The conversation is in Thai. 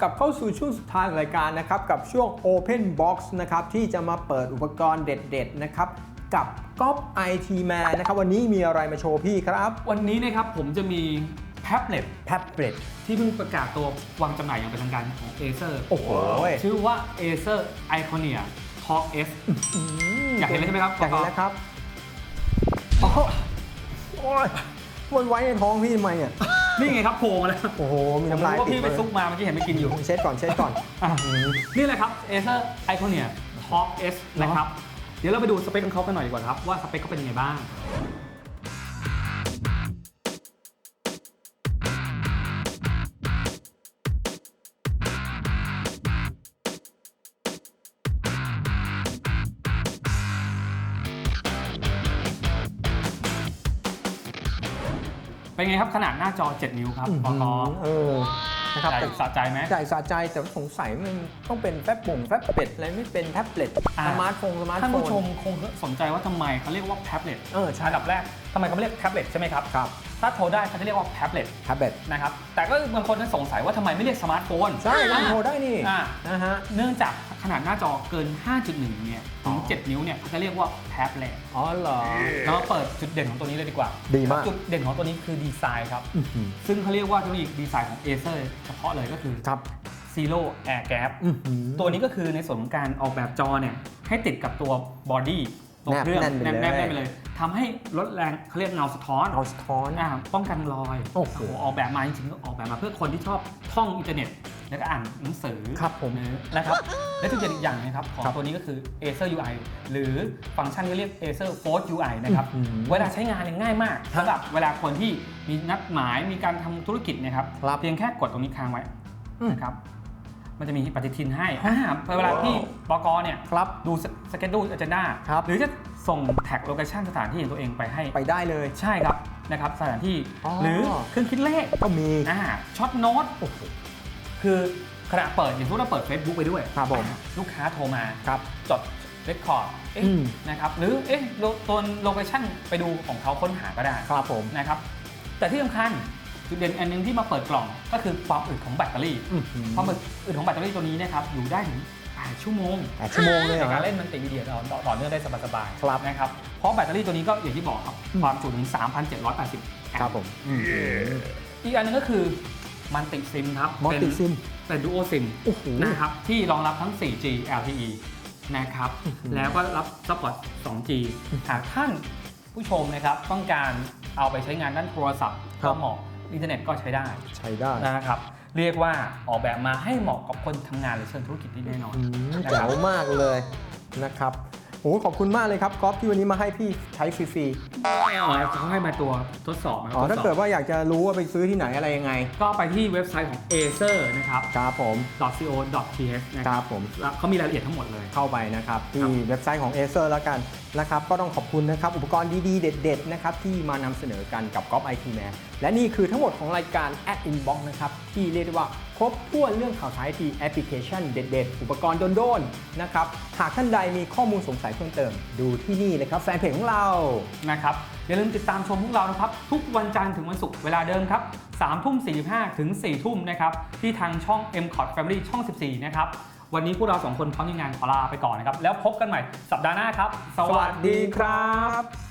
กลับเข้าสู่ช่วงสุดท้ายของรายการนะครับกับช่วง Open Box นะครับที่จะมาเปิดอุปกรณ์เด็ด ๆ นะครับกับก๊อป IT Man นะครับวันนี้มีอะไรมาโชว์พี่ครับ วันนี้นะครับผมจะมีแท็บเล็ตแท็บเล็ตที่เพิ่งประกาศตัววางจำหน่ายอย่างเป็นทางการของ Acer โอ้โหชื่อว่า Acer Iconia Talk S อยากเห็นเลยใช่ไหมครับอยากเห็นแล้วครับอ๋อโอ้ยมันไว้ในท้องพี่ทำไมอะ นี่ไงครับโผล่มาแล้วโอ้โห มีผมน้ำลายรู้ว่าติดพี่ไปซุกมาเมื่อกี้เห็นไปกินอยู่ เช็ดก่อนเช็ดก่อนอะนี่แหละครับ Acer Iconia Talk S นะครับ เดี๋ยวเราไปดูสเปคของเขากันหน่อยดีกว่าครับว่าสเปคเขาเป็นยังไงบ้าง เป็นไงครับขนาดหน้าจอ 7 นิ้วครับปกเออนะครับใจแต่สะใจไหม ใจสะใจแต่สงสัยมันต้องเป็นแฟบป่งแฟบเป็ดอะไรไม่เป็นแท็บเล็ตอ่า สมาร์ทโฟนสมาร์ทท่านโฟผู้นชมคงสนใจว่าทำไมเขาเรียกว่าแท็บเล็ตเออใช่ อันดับแรกทำไมเขาไม่เรียกแท็บเล็ตใช่ไหมครับ ครับถ้าโทรได้เขาจะเรียกว่าแท็บเล็ตแท็บเล็ตนะครับแต่ก็บางคนจะสงสัยว่าทำไมไม่เรียกสมาร์ทโฟนใช่มันอ่าโทรได้นี่อ่านะฮะ เนื่องจากข นาดหน้าจอเกิน 5.1 เนี่ยถึงอ๋อ7นิ้วเนี่ยเขาจะเรียกว่าแท็บเล็ตอ๋อเหรอเรามาเปิดจุดเด่นของตัวนี้เลยดีกว่า ดีมาก จุดเด่นของตัวนี้คือดีไซน์ครับอื้อหือซึ่งเขาเรียกว่าเทคโนโลยีดีไซน์ของ Acer เฉพาะเลยก็คือครับ Zero Air Gap อื้อหือตัวนี้ก็คือในส่วนของการออกแบบจอเนี่ยให้ติดกับตัวบอดี้ตัวเครื่องแนบแน่นไปเลยแนบแน่นไปเลยทำให้ลดแรงเขาเรียกเงาสะท้อนเอาสะท้อนอ่าป้องกันรอยโอ้โหออกแบบมาจริงๆก็ออกแบบมาเพื่อคนที่ชอบท่องอินเทอร์เน็ต แล้วก็อ่านหนังสือครับผมนะครับ และจุดเด่นอีกอย่างนะครับของครับตัวนี้ก็คือ Acer UI หรือฟังก์ชันที่เรียก Acer Force UI นะครับอื้อหือเวลาใช้งานเนี่ยง่ายมากสำหรับเวลาคนที่มีนัดหมายมีการทำธุรกิจเนะครับครับเพียงแค่กดตรงนี้ค้างไว้อืมนะครับมันจะมีปฏิทินให้อ่าเวลาที่บกเนี่ยครับดูสเกจดูอ g e n d a ครับหรือจะส่งแท็กโลเคชันสถานที่ของตัวเองไปให้ ไปได้เลย ใช่ครับนะครับสถานที่อ๋อหรือเครื่องคิดเลขก็มีอ่าช็อตโน้ตโอ้โห คือขณะเปิดอย่างสมมติเราเปิด Facebook ไปด้วยครับผมลูกค้าโทรมาครับจดเรคคอร์ดเอ๊ะอืมนะครับหรือเอ๊ะโลตัวโลเคชั่นไปดูของเขาค้นหาก็ได้ครับผมนะครับแต่ที่สำคัญจุดเด่นอันหนึงที่มาเปิดกล่องก็คือความอึดของแบตเตอรี่อื้อหือความอึดของแบตเตอรี่ตัวนี้นะครับอยู่ได้ถึง8ชั่วโมงแปดชั่วโมงเลยเหรในอการเล่นมันติวิดีโอต่อต่อเนื่องได้สบายๆครับนะครับเพราะแบตเตอรี่ตัวนี้ก็อย่างที่บอกครับอืมความจุถึง3,780แอมป์ครับผมอีกอันหนึงก็คือ มันติซิมครับมัลติซิม เป็นดูโอซิมโอ้โหนะครับที่รองรับทั้ง 4G LTE นะครับอื้อหือแล้วก็รับซัพพอร์ต 2G หากท่านผู้ชมนะครับต้องการเอาไปใช้งานด้านโทรศัพท์ก็เหมาะอินเทอร์เน็ตก็ใช้ได้ใช้ได้นะครับเรียกว่าออกแบบมาให้เหมาะกับคนทำงานหรือเชิงธุรกิจได้แน่นอนอืมนะครับแจ๋วมากเลยนะครับโอ้ขอบคุณมากเลยครับก๊อฟที่วันนี้มาให้พี่ใช้ฟรีอ๋อเขาให้มาตัวทดสอบนะๆคอ๋รัอบทถ้าดสอบเกิดว่าอยากจะรู้ว่าไปซื้อที่ไหนอะไรยังไง ก็ไปที่เว็บไซต์ของ acer นะครับ ครับผม .co.th นะคครับรับผม แล้วเขามีรายละเอียดทั้งหมดเลย เข้าไปนะครับคที่รับ เว็บไซต์ของ Acer แล้วกันนะครับ ก็ต้องขอบคุณนะครับ อุปกรณ์ดี ๆ เด็ด ๆ นะครับ ที่มานำเสนอกันกับ g o p IT Man และนี่คือทั้งหมดของรายการ Ad Inbox นะครับ ที่เรียกได้ว่า ครบถ้วนเรื่องข่าวสารไอทีแอปพลิเคชันเด็ด ๆ อุปกรณ์โดนๆนะครับ หากท่านใดมีข้อมูลสงสัยเพิ่มเติม ดูที่นี่นะครับแฟนเพจของเรา นะครับ อย่าลืมติดตามชมพวกเรานะครับ ทุกวันจันทร์ถึงวันศุกร์เวลาเดิมครับ3ทุ่ม45 ถึง 4 ทุ่มนะครับ ที่ทางช่อง m c o t Family ช่อง 14 นะครับ วันนี้พวกเราสองคนพร้อมทีมงานขอลาไปก่อนนะครับ แล้วพบกันใหม่สัปดาห์หน้าครับ สวัสดีครับ